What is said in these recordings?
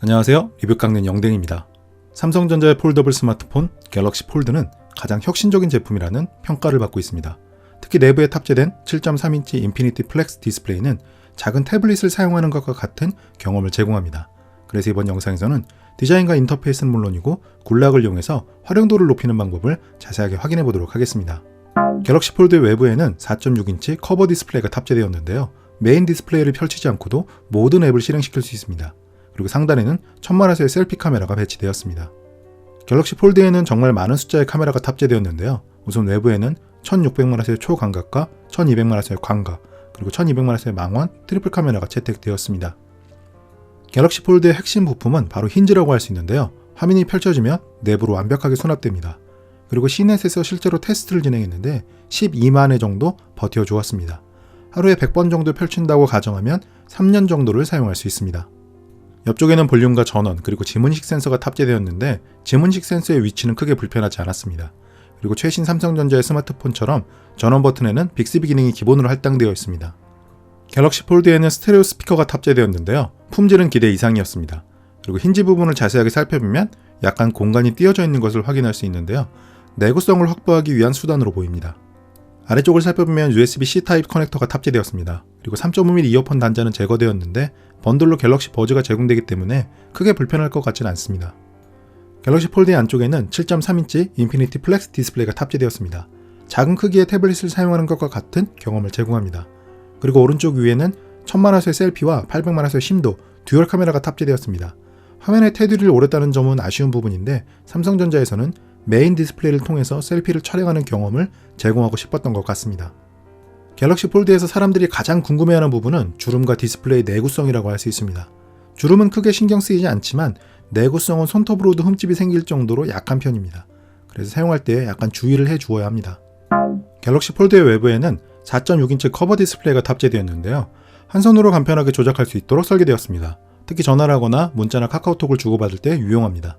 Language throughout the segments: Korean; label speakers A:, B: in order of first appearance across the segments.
A: 안녕하세요. 리뷰 깎는 영댕입니다. 삼성전자의 폴더블 스마트폰 갤럭시 폴드는 가장 혁신적인 제품이라는 평가를 받고 있습니다. 특히 내부에 탑재된 7.3인치 인피니티 플렉스 디스플레이는 작은 태블릿을 사용하는 것과 같은 경험을 제공합니다. 그래서 이번 영상에서는 디자인과 인터페이스는 물론이고 굴락을 이용해서 활용도를 높이는 방법을 자세하게 확인해 보도록 하겠습니다. 갤럭시 폴드 외부에는 4.6인치 커버 디스플레이가 탑재되었는데요. 메인 디스플레이를 펼치지 않고도 모든 앱을 실행시킬 수 있습니다. 그리고 상단에는 천만화소의 셀피 카메라가 배치되었습니다. 갤럭시 폴드에는 정말 많은 숫자의 카메라가 탑재되었는데요. 우선 외부에는 1600만화소의 초광각과 1200만화소의 광각, 그리고 1200만화소의 망원 트리플 카메라가 채택되었습니다. 갤럭시 폴드의 핵심 부품은 바로 힌지라고 할 수 있는데요. 화면이 펼쳐지면 내부로 완벽하게 수납됩니다. 그리고 시넷에서 실제로 테스트를 진행했는데 12만 회 정도 버텨 주었습니다. 하루에 100번 정도 펼친다고 가정하면 3년 정도를 사용할 수 있습니다. 옆쪽에는 볼륨과 전원 그리고 지문식 센서가 탑재되었는데 지문식 센서의 위치는 크게 불편하지 않았습니다. 그리고 최신 삼성전자의 스마트폰처럼 전원 버튼에는 빅스비 기능이 기본으로 할당되어 있습니다. 갤럭시 폴드에는 스테레오 스피커가 탑재되었는데요. 품질은 기대 이상이었습니다. 그리고 힌지 부분을 자세하게 살펴보면 약간 공간이 띄어져 있는 것을 확인할 수 있는데요. 내구성을 확보하기 위한 수단으로 보입니다. 아래쪽을 살펴보면 USB-C 타입 커넥터가 탑재되었습니다. 그리고 3.5mm 이어폰 단자는 제거되었는데 번들로 갤럭시 버즈가 제공되기 때문에 크게 불편할 것 같지는 않습니다. 갤럭시 폴드의 안쪽에는 7.3인치 인피니티 플렉스 디스플레이가 탑재되었습니다. 작은 크기의 태블릿을 사용하는 것과 같은 경험을 제공합니다. 그리고 오른쪽 위에는 1000만화소의 셀피와 800만화소의 심도, 듀얼 카메라가 탑재되었습니다. 화면의 테두리를 오렸다는 점은 아쉬운 부분인데 삼성전자에서는 메인 디스플레이를 통해서 셀피를 촬영하는 경험을 제공하고 싶었던 것 같습니다. 갤럭시 폴드에서 사람들이 가장 궁금해하는 부분은 주름과 디스플레이 내구성이라고 할 수 있습니다. 주름은 크게 신경 쓰이지 않지만 내구성은 손톱으로도 흠집이 생길 정도로 약한 편입니다. 그래서 사용할 때 약간 주의를 해 주어야 합니다. 갤럭시 폴드의 외부에는 4.6인치 커버 디스플레이가 탑재되었는데요. 한 손으로 간편하게 조작할 수 있도록 설계되었습니다. 특히 전화를 하거나 문자나 카카오톡을 주고받을 때 유용합니다.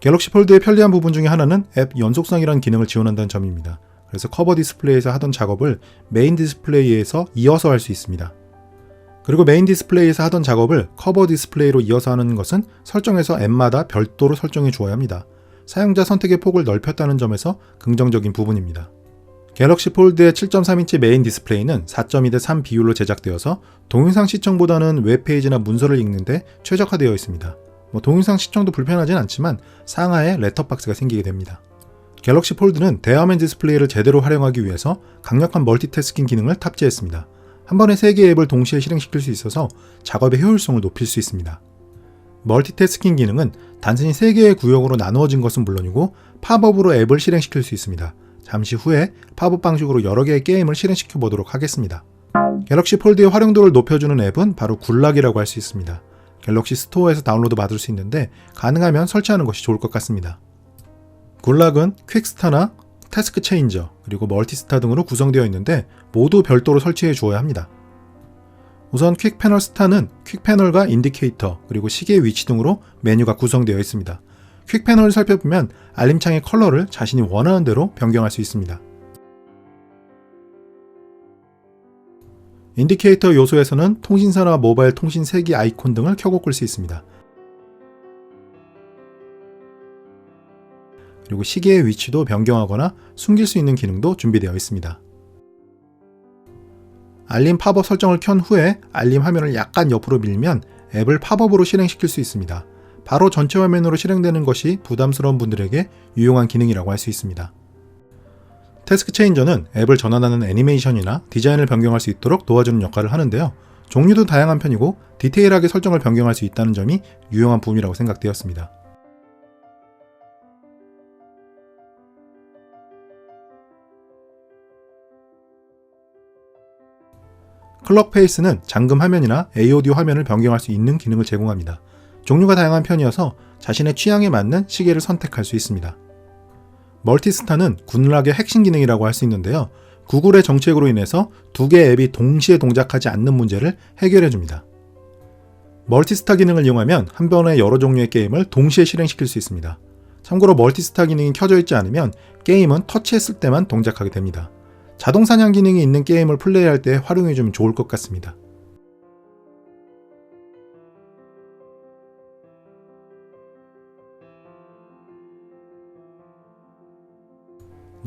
A: 갤럭시 폴드의 편리한 부분 중에 하나는 앱 연속성이라는 기능을 지원한다는 점입니다. 그래서 커버 디스플레이에서 하던 작업을 메인 디스플레이에서 이어서 할 수 있습니다. 그리고 메인 디스플레이에서 하던 작업을 커버 디스플레이로 이어서 하는 것은 설정에서 앱마다 별도로 설정해 주어야 합니다. 사용자 선택의 폭을 넓혔다는 점에서 긍정적인 부분입니다. 갤럭시 폴드의 7.3인치 메인 디스플레이는 4.2대3 비율로 제작되어서 동영상 시청보다는 웹페이지나 문서를 읽는데 최적화되어 있습니다. 뭐 동영상 시청도 불편하진 않지만 상하에 랩톱박스가 생기게 됩니다. 갤럭시 폴드는 대화면 디스플레이를 제대로 활용하기 위해서 강력한 멀티태스킹 기능을 탑재했습니다. 한 번에 3개의 앱을 동시에 실행시킬 수 있어서 작업의 효율성을 높일 수 있습니다. 멀티태스킹 기능은 단순히 3개의 구역으로 나누어진 것은 물론이고 팝업으로 앱을 실행시킬 수 있습니다. 잠시 후에 팝업 방식으로 여러 개의 게임을 실행시켜 보도록 하겠습니다. 갤럭시 폴드의 활용도를 높여주는 앱은 바로 굴락이라고 할 수 있습니다. 갤럭시 스토어에서 다운로드 받을 수 있는데 가능하면 설치하는 것이 좋을 것 같습니다. 굴락은 퀵스타나 태스크 체인저 그리고 멀티스타 등으로 구성되어 있는데 모두 별도로 설치해 주어야 합니다. 우선 퀵 패널 스타는 퀵 패널과 인디케이터 그리고 시계 위치 등으로 메뉴가 구성되어 있습니다. 퀵 패널을 살펴보면 알림창의 컬러를 자신이 원하는 대로 변경할 수 있습니다. 인디케이터 요소에서는 통신사나 모바일 통신 세기 아이콘 등을 켜고 끌 수 있습니다. 그리고 시계의 위치도 변경하거나 숨길 수 있는 기능도 준비되어 있습니다. 알림 팝업 설정을 켠 후에 알림 화면을 약간 옆으로 밀면 앱을 팝업으로 실행시킬 수 있습니다. 바로 전체 화면으로 실행되는 것이 부담스러운 분들에게 유용한 기능이라고 할 수 있습니다. 태스크 체인저는 앱을 전환하는 애니메이션이나 디자인을 변경할 수 있도록 도와주는 역할을 하는데요. 종류도 다양한 편이고 디테일하게 설정을 변경할 수 있다는 점이 유용한 부분이라고 생각되었습니다. 클럭 페이스는 잠금 화면이나 AOD 화면을 변경할 수 있는 기능을 제공합니다. 종류가 다양한 편이어서 자신의 취향에 맞는 시계를 선택할 수 있습니다. 멀티스타는 굿락의 핵심 기능이라고 할 수 있는데요. 구글의 정책으로 인해서 두 개의 앱이 동시에 동작하지 않는 문제를 해결해 줍니다. 멀티스타 기능을 이용하면 한 번에 여러 종류의 게임을 동시에 실행시킬 수 있습니다. 참고로 멀티스타 기능이 켜져 있지 않으면 게임은 터치했을 때만 동작하게 됩니다. 자동 사냥 기능이 있는 게임을 플레이할 때 활용해주면 좋을 것 같습니다.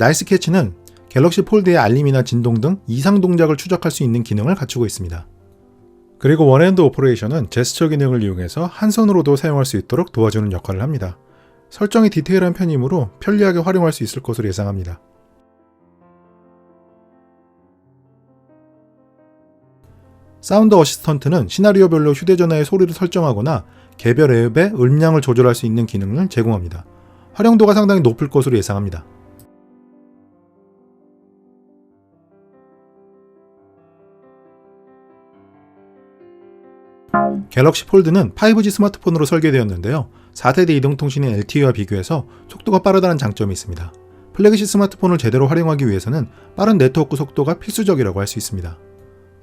A: 나이스 캐치는 갤럭시 폴드의 알림이나 진동 등 이상 동작을 추적할 수 있는 기능을 갖추고 있습니다. 그리고 원핸드 오퍼레이션은 제스처 기능을 이용해서 한 손으로도 사용할 수 있도록 도와주는 역할을 합니다. 설정이 디테일한 편이므로 편리하게 활용할 수 있을 것으로 예상합니다. 사운드 어시스턴트는 시나리오별로 휴대전화의 소리를 설정하거나 개별 앱의 음량을 조절할 수 있는 기능을 제공합니다. 활용도가 상당히 높을 것으로 예상합니다. 갤럭시 폴드는 5G 스마트폰으로 설계되었는데요. 4세대 이동통신인 LTE와 비교해서 속도가 빠르다는 장점이 있습니다. 플래그십 스마트폰을 제대로 활용하기 위해서는 빠른 네트워크 속도가 필수적이라고 할 수 있습니다.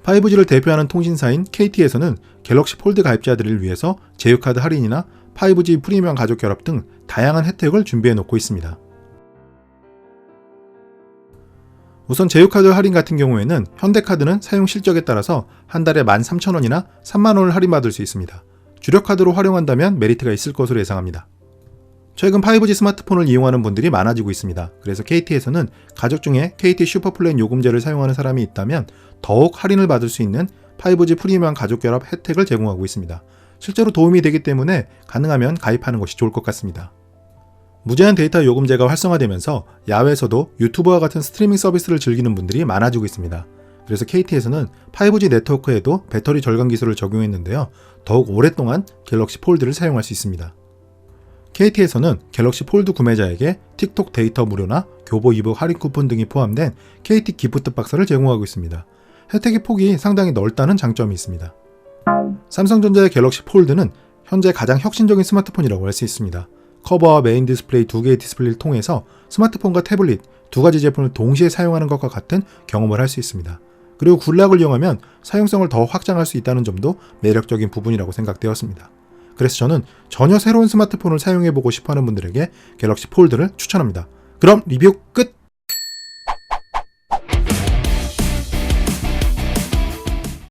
A: 5G를 대표하는 통신사인 KT에서는 갤럭시 폴드 가입자들을 위해서 제휴카드 할인이나 5G 프리미엄 가족 결합 등 다양한 혜택을 준비해 놓고 있습니다. 우선 제휴카드 할인 같은 경우에는 현대카드는 사용 실적에 따라서 한 달에 13,000원이나 3만원을 할인받을 수 있습니다. 주력카드로 활용한다면 메리트가 있을 것으로 예상합니다. 최근 5G 스마트폰을 이용하는 분들이 많아지고 있습니다. 그래서 KT에서는 가족 중에 KT 슈퍼플랜 요금제를 사용하는 사람이 있다면 더욱 할인을 받을 수 있는 5G 프리미엄 가족 결합 혜택을 제공하고 있습니다. 실제로 도움이 되기 때문에 가능하면 가입하는 것이 좋을 것 같습니다. 무제한 데이터 요금제가 활성화되면서 야외에서도 유튜브와 같은 스트리밍 서비스를 즐기는 분들이 많아지고 있습니다. 그래서 KT에서는 5G 네트워크에도 배터리 절감 기술을 적용했는데요. 더욱 오랫동안 갤럭시 폴드를 사용할 수 있습니다. KT에서는 갤럭시 폴드 구매자에게 틱톡 데이터 무료나 교보 이북 할인 쿠폰 등이 포함된 KT 기프트 박스를 제공하고 있습니다. 혜택의 폭이 상당히 넓다는 장점이 있습니다. 삼성전자의 갤럭시 폴드는 현재 가장 혁신적인 스마트폰이라고 할 수 있습니다. 커버와 메인 디스플레이 두 개의 디스플레이를 통해서 스마트폰과 태블릿 두 가지 제품을 동시에 사용하는 것과 같은 경험을 할 수 있습니다. 그리고 굴락을 이용하면 사용성을 더 확장할 수 있다는 점도 매력적인 부분이라고 생각되었습니다. 그래서 저는 전혀 새로운 스마트폰을 사용해보고 싶어 하는 분들에게 갤럭시 폴드를 추천합니다. 그럼 리뷰 끝!